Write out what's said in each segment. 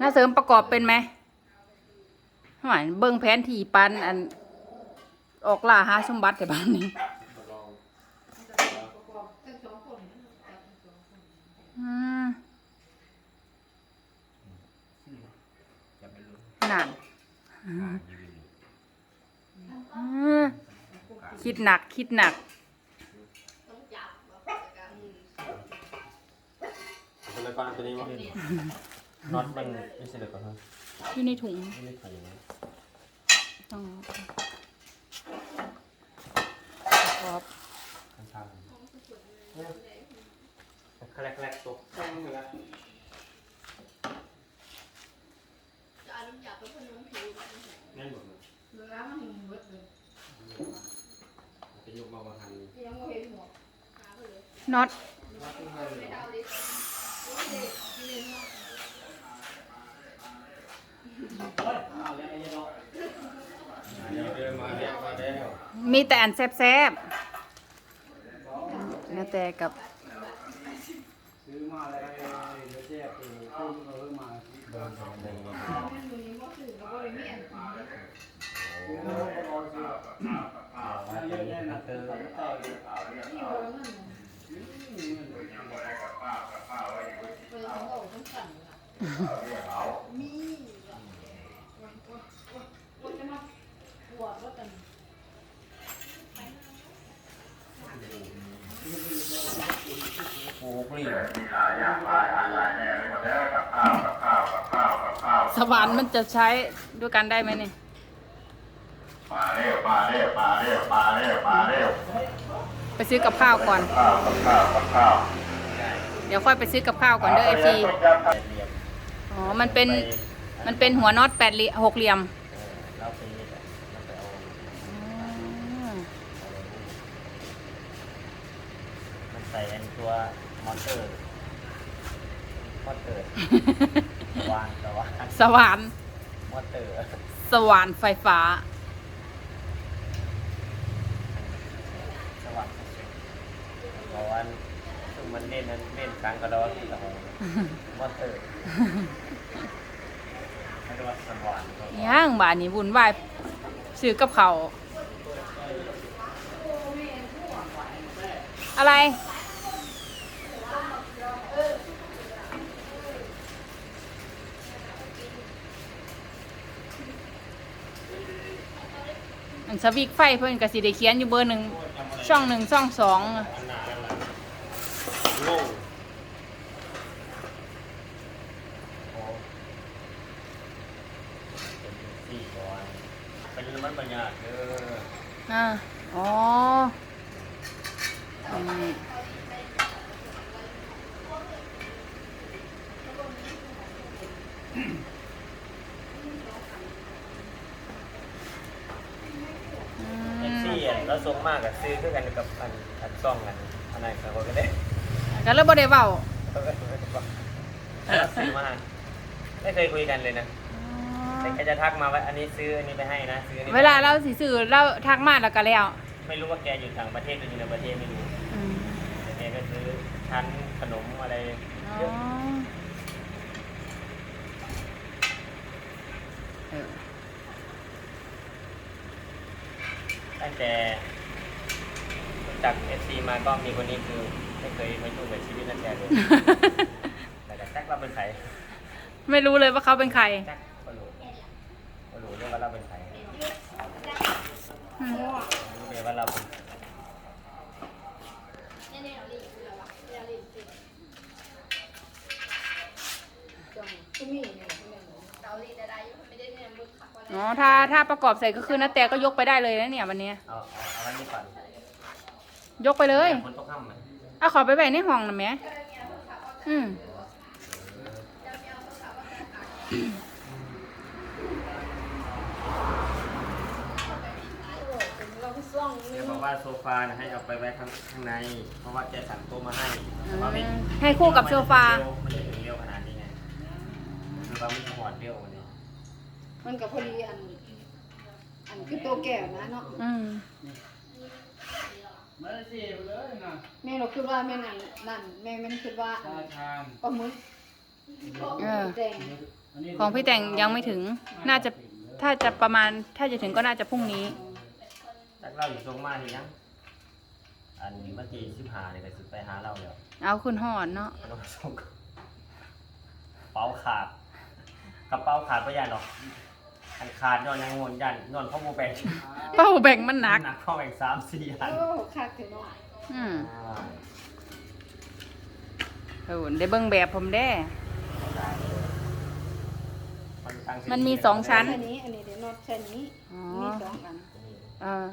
น้าเสริมประกอบเป็นไหมหมายเบิ่งแผนที่ปันอัน ออกล่าหาสมบัติแต่บ้านนี้ลองอืมจะไม่รู้นั่นคิดหนักคิดหนักเป็นอะไรบ้างตัวนี้มั้ง น็อตมันไม่ใช่เลยก่อนครับอยู่ในถุงไม่ได้ถุงนะต้องประกอบข้างๆเนี่ยแคลกแคลกตกแต่งไปแล้วแน่นหมดเลยเป็นยกมาบางทันน็อตมา มีแต่อันแซบๆแล้วแต่กับซื้อมาเลยเดี๋ยวแจกเออต้มเออมาเดินมาเดินมาแล้วก็รอซื้อเอาไว้เยเป็อะนเกลิ้งสว่านมันจะใช้ด้วยกันได้ไหมเนี่ยมาเร็วมาเร็วมาเร็วมาเร็วมาเร็วไปซื้อกับข้าวก่อน ข้าวกับข้าวกับข้าว เดี๋ยวค่อยไปซื้อกับข้าวก่อนเด้อเอฟซีแปดเหลี่ยมอ๋อ มันเป็น มันเป็นหัวน็อตแปดเหลี่ยมหกเหลี่ยมเออเราไปนี่แหละเราไปเอามันใส่อันตัว มอเตอร์มอเตอร์วางแต่ว่าสว่านมอเตอร์สว่านไฟฟ้า สว่างเพราะว่าซึ่งมันเล่นนั้นเล่นกลางกระดอนที่ตะหงมอเตอร์ไม่ได้ว่าสว่างก็ย่างบ้านนี้วุ่นวายซื้อกับเขาวอะไร นสวิกไฟเพิ่นก็สิได้เขียนอยู่เบอร์หนึ่งช่องหนึ่งช่องสองอันหนาอันหนาโง่โอ้เป็นสี่ร้อยเป็นมันบรรยากเด้ออ่าอ๋ออืมอื แท็กมซี่อะเราส่งมากกับซื้อคือกันกับอันอันซ่องกันอันไหนเขาก็ได้ก็เลยบ่ได้เว้าเราซื้อมาไม่เคยคุยกันเลยนะแต่แกจะทักมาว่าอันนี้ซื้ออันนี้ไปให้นะซื้ออันนี้ไปเวลาเราสิซื้อเราทักมาแล้วก็แล้ว ไม่รู้ว่าแกอยู่ต่างประเทศหรืออยู่ในประเทศไม่รู้อืมแต่แกก็ซื้อชั้นขนมอะไรอ๋เยออะ เออ ตั้ งแต่รู้จากเอฟซีมาก็มีคนนี้คือไม่เคยมายุ่งกับชีวิตนักแกเลย แต่ก็แจ็คเราเป็นใครไม่รู้เลยว่าเขาเป็นใครแจ็คก็รู้ก็รู้เรื่องว่าเราเป็นใครอืมรู้เลยว่าเราเป็น อ๋อถ้าถ้าประกอบใส่ก็คือนาแต่ก็ยกไปได้เลยนะเนี่ยวันนี้ เอาเอาเอาอันนี้ก่อนยกไปเลยคนต้องข้ามไหมเอาขอไปไว้ในห้องนะแม่อืมเดี๋ยวบอกว่าโซฟานะให้เอาไปไว้ข้างข้างใน เพราะว่าแกสั่งโต๊ะมาให้แต่ว่าไม่ให้คู่กับโซฟา มันจะถึงเร็วขนาดนี้ไงคือว่ามันหอดเร็วกว่านี้ มันก็พอดีอัน อันคือตัวแก่นะเนาะอืมไม่ได้เสียไปเลยนะแม่เราคิดว่าแม่นั่นนั่นแม่มันคิดว่าตาทานปลาหมึกเออแดงอันนี้ของพี่แต่งยังไม่ถึง น่าจะถ้าจะประมาณ ถ้าจะถึงก็น่าจะพรุ่งนี้จากเราอยู่ตรงมาทียังอันเมื่อกี้ชิบหาเนี่ยก็สิไปหาเราแล้วเอาขึ้นหอดเนาะมันต้องส่งเป๋าขาดกระเป๋าขาดก็ยันหรอก อันขาดนอนยังงวนยันนอนพ่อโมแบงเป้าแบ่งมันหนัก หนักเข้าแบ่งสามสี่อันโอ้คักเถอะเนาะอืมอ่าเออได้เบิ่งแบบผมได้ได้เลยมันตั้งมันมีสองชั้นอันนี้อันนี้เดี๋ยวนอตใช่นี้อ๋อมีสองอันเออ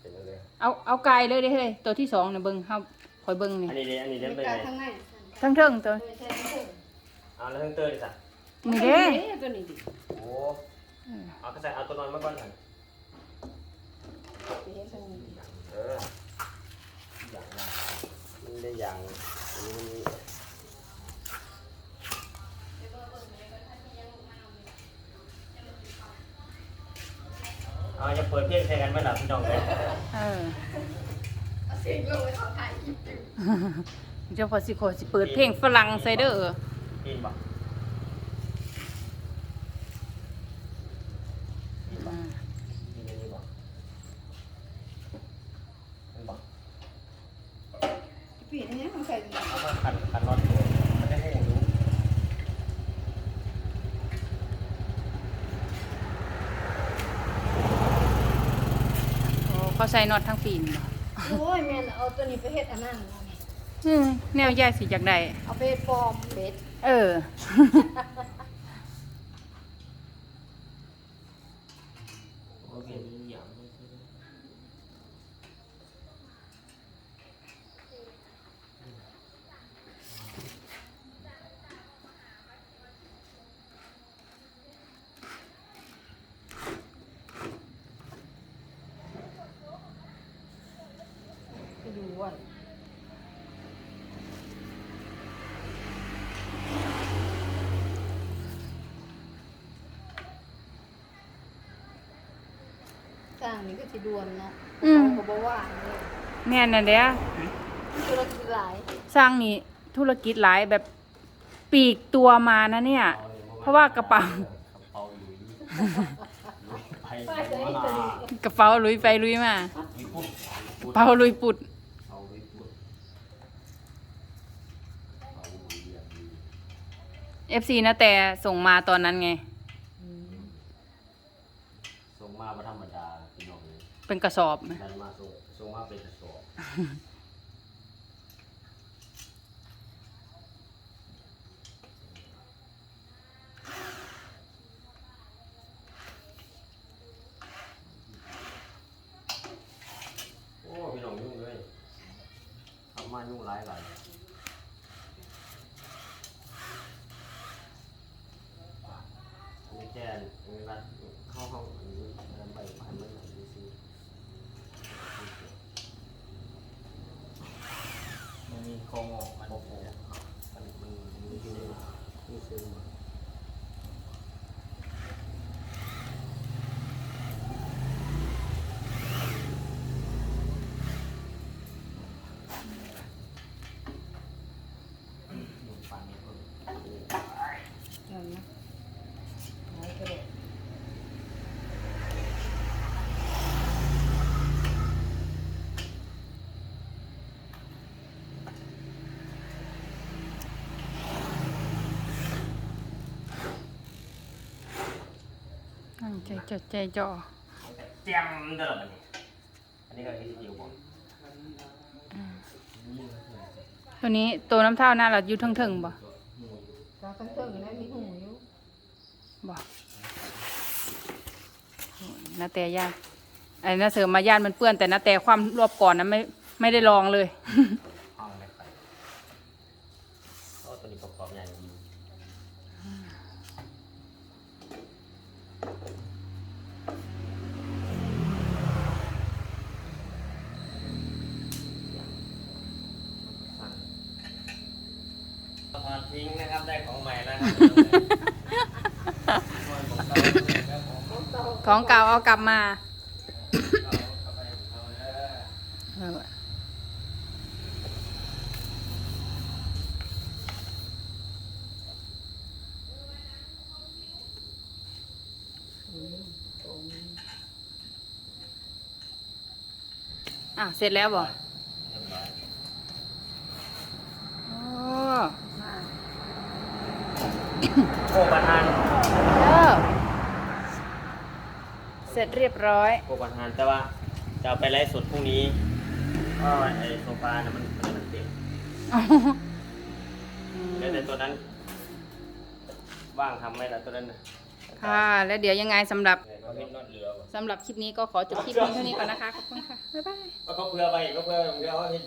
เป็นเลยเอาเอาไกลเลยเด้เฮ้ยตัวที่สองเนี่ยเบิ่งเฮาคอยเบิ่งนี่อันนี้เด้อันนี้เด้มีเป็นกาไงรข้างในทั้งเทิงตัว โดยใช้ทั้งเทิง เอาแล้วทั้งเตอร์ดิสักนี่เด้ตัวนี้ดิโอ้เอากระใส่เอาตัวนอนมาก่อนหันไปเห็นทางนี้ดิเอออย่างนะมันได้อย่างอันนี้มันมีเอาจะเปิดเพลงใช้กันไหมล่ะพี่น้องเลยเออเอาเสียงลงไปเขาถ่ายคลิปอยู่เจ้าพอสิโคสิเปิดเพลงฝรั่งใส่เด้อ ปีนบ่ปีนบ่อืมปีนอันนี้บ่มันบ่ปีนี้มันใส่ดีเอามาขันขันน็อตตัวมันได้ให้อย่างรู้โอ้เขาใส่น็อตทั้งปีนบ่โอ้ยแม่นเอาตัวนี้ไปเฮ็ดอันนั้น อืมแนวใหญ่สิจากใดเอาไปปลอมเบ็ด เออเคมีอย่างนี้ใช่ไหม ไปดูว่า สร้างนี่ก็สิดวนเนาะอืม เขาก็บ่ว่างเลยแม่นน่ะเด้อธุรกิจหลายสร้างนี่ธุรกิจหลายแบบปีกตัวมานะเนี่ย เพราะว่ากระเป๋า กระเป๋าอยู่นี่ไปป้าไปจะให้มาตัวนี้กระเป๋าลุยไปลุยมามีปุ๊บกระเป๋าลุยปุด เอาไว้ปุ๊บเอาไว้เรียงดี FC นะแต่ส่งมาตอนนั้นไง ส่งมาบ่ธรรมดาพี่น้อง เป็นกระสอบดันมาส่งส่งมาเป็นกระสอบโอ้พี่น้องยุ่งเลยทำมายุ่งหลายหลายอันนี้แกนอันนี้รัดเข้าห้องอันนี้อันใบพันมันอันนี้สิมันมีโครงออกมันเนี่ยมันมันมันมีซึมมีซึมปานนี้เพิ่ม นั่นนะหายไปเลย ตั้งใจจดใจจ่อเตรียมเดิมอันนี้อันนี้ก็ที่อยู่บ่ตัวนี้ตัวน้ำเท่าหน้าเราอยู่เทิงๆบ่กาทั้งเทิงนะมีหูอยู่บ่โอ้ยนาแต่ย่านไอ้นาเสริมมาย่านมันเปื้อนแต่นาแต่ความรอบก่อนนะไม่ไม่ได้ลองเลย ทิ้งนะครับได้ของใหม่แล้วครับของเก่าเอากลับมาอะเสร็จแล้วบ่ โอ้ประธานเออเสร็จเรียบร้อยโอ้ประธานแต่ว่าจะเอาไปไลฟ์สดพรุ่งนี้เพราะไอ้โซฟานะมันมันเต็มแล้วแต่ตัวนั้น ว่างทำไหมล่ะตัวนั้นน่ะค่ะ แล้วเดี๋ยวยังไงสำหรับเขาเห็นนอดเรือว่ะสำหรับคลิปนี้ก็ขอจบคลิปเพียงเท่านี้ก่อนนะคะ ขอบคุณค่ะ บ๊ายบาย ก็เขาเพื่อไปก็เพื่อเดี๋ยวเอาให้